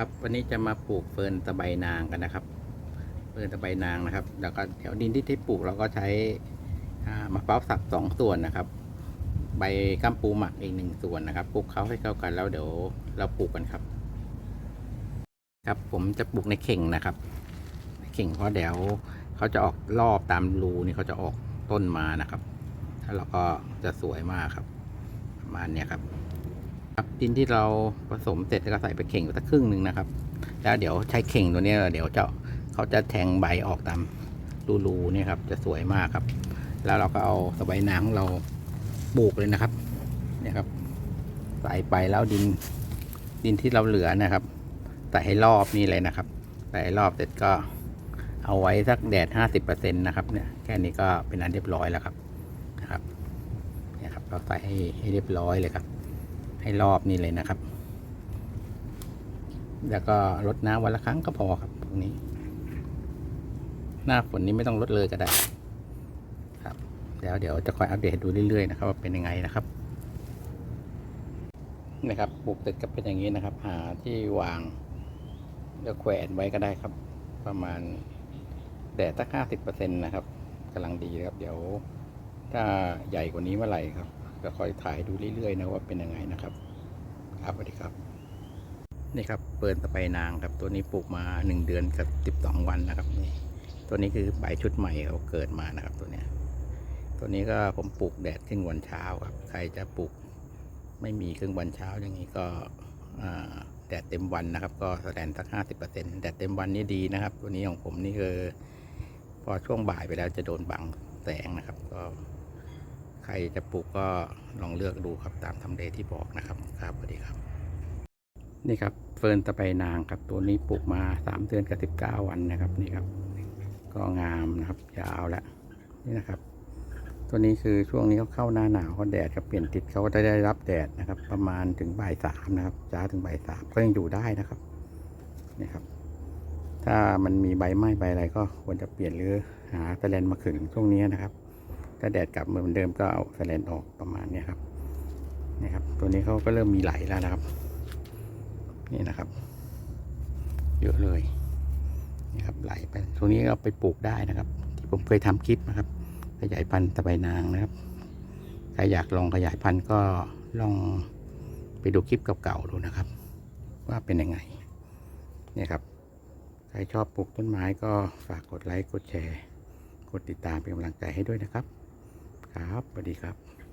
ครับวันนี้จะมาปลูกเฟิร์นตะไบนางกันนะครับ เฟิร์นตะไบนางนะครับ แล้วก็แถวดินที่ที่ปลูกเราก็ใช้อ่ามะพร้าวสับสองส่วนนะครับ ใบกัมปูหมักอีกหนึ่งส่วนนะครับปลูกเขาให้เข้ากันแล้วเดี๋ยวเราปลูกกันครับ ครับผมจะปลูกในเข่งนะครับในเข่งเพราะเดี๋ยวเขาจะออกรอบตามรูนี่เขาจะออกต้นมานะครับถ้าเราก็จะสวยมากครับประมาณเนี้ยครับ ครับดินที่เราผสมเสร็จแล้วก็ใส่ไปเข่งสักครึ่งหนึ่งนะครับ แล้วเดี๋ยวใช้เข่งตัวนี้เดี๋ยวจะเขาจะแทงใบออกตามรูๆนี่ครับ จะสวยมากครับ แล้วเราก็เอาสบายนางของเราปลูกเลยนะครับ เนี่ยครับ ใส่ไปแล้วดินดินที่เราเหลือนะครับใส่ให้รอบนี่เลยนะครับ ใส่ให้รอบเสร็จก็เอาไว้สักแดดห้าสิบเปอร์เซ็นต์นะครับเนี่ยแค่นี้ก็เป็นอันเรียบร้อยแล้วครับนะครับเนี่ยครับเราใส่ให้ให้เรียบร้อยเลยครับ ให้รอบนี่เลยนะครับ แล้วก็รดน้ำวันละครั้งก็พอครับตรงนี้ หน้าฝนนี้ไม่ต้องลดเลยก็ได้ครับแล้วเดี๋ยวจะคอยอัปเดตดูเรื่อยๆนะครับว่าเป็นยังไงนะครับนะครับปลูกเสร็จก็เป็นอย่างนี้นะครับ หาที่วางแล้วแขวนไว้ก็ได้ครับ ประมาณแดดสักห้าสิบเปอร์เซ็นต์นะครับกำลังดีครับ เดี๋ยวถ้าใหญ่กว่านี้เมื่อไหร่ครับ ก็คอยถ่ายดูเรื่อยๆนะว่าเป็นยังไงนะครับครับสวัสดีครับนี่ครับเปิดตะไบนางครับตัวนี้ปลูกมาหนึ่งเดือนกับสิบสองวันนะครับนี่ตัวนี้คือใบชุดใหม่เขาเกิดมานะครับตัวเนี้ยตัวนี้ก็ผมปลูกแดดครึ่งวันเช้าครับใครจะปลูกไม่มีครึ่งวันเช้าอย่างนี้ก็แดดเต็มวันนะครับ ก็แสดงสักห้าสิบเปอร์เซ็นต์แดดเต็มวันนี่ดีนะครับ ตัวนี้ของผมนี่คือพอช่วงบ่ายไปแล้วจะโดนบังแสงนะครับ ก็ ใครจะปลูกก็ลองเลือกดูครับตามทำเลที่บอกนะครับครับสวัสดีครับ นี่ครับเฟิร์นตะไบนางครับตัวนี้ปลูกมาสามเดือนกับสิบเก้าวันนะครับนี่ครับ ก็งามนะครับยาวแล้วนี่นะครับ ตัวนี้คือช่วงนี้เขาเข้าหน้าหนาวเขาแดดเขาเปลี่ยนทิศเขาก็ได้รับแดดนะครับ ประมาณถึงบ่ายสามนะครับจ้าถึงบ่ายสามก็ยังอยู่ได้นะครับนี่ครับ ถ้ามันมีใบไหม้ใบอะไรก็ควรจะเปลี่ยนหรือหาแสแลนมาขึงช่วงนี้นะครับ ถ้าแดดกลับเหมือนเดิมก็เอาแสลนออกประมาณนี้ครับนี่ครับ ตัวนี้เขาก็เริ่มมีไหลแล้วนะครับ นี่นะครับ เยอะเลยนี่ครับไหลไปตรงนี้เอาไปปลูกได้นะครับ ที่ผมเคยทำคลิปนะครับ ขยายพันธุ์ตะไบนางนะครับใครอยากลองขยายพันธุ์ก็ลองไปดูคลิปเก่าๆดูนะครับ ว่าเป็นยังไงเนี่ยครับใครชอบปลูกต้นไม้ก็ฝากกดไลค์กดแชร์ กดติดตามเป็นกำลังใจให้ด้วยนะครับ ครับสวัสดีครับ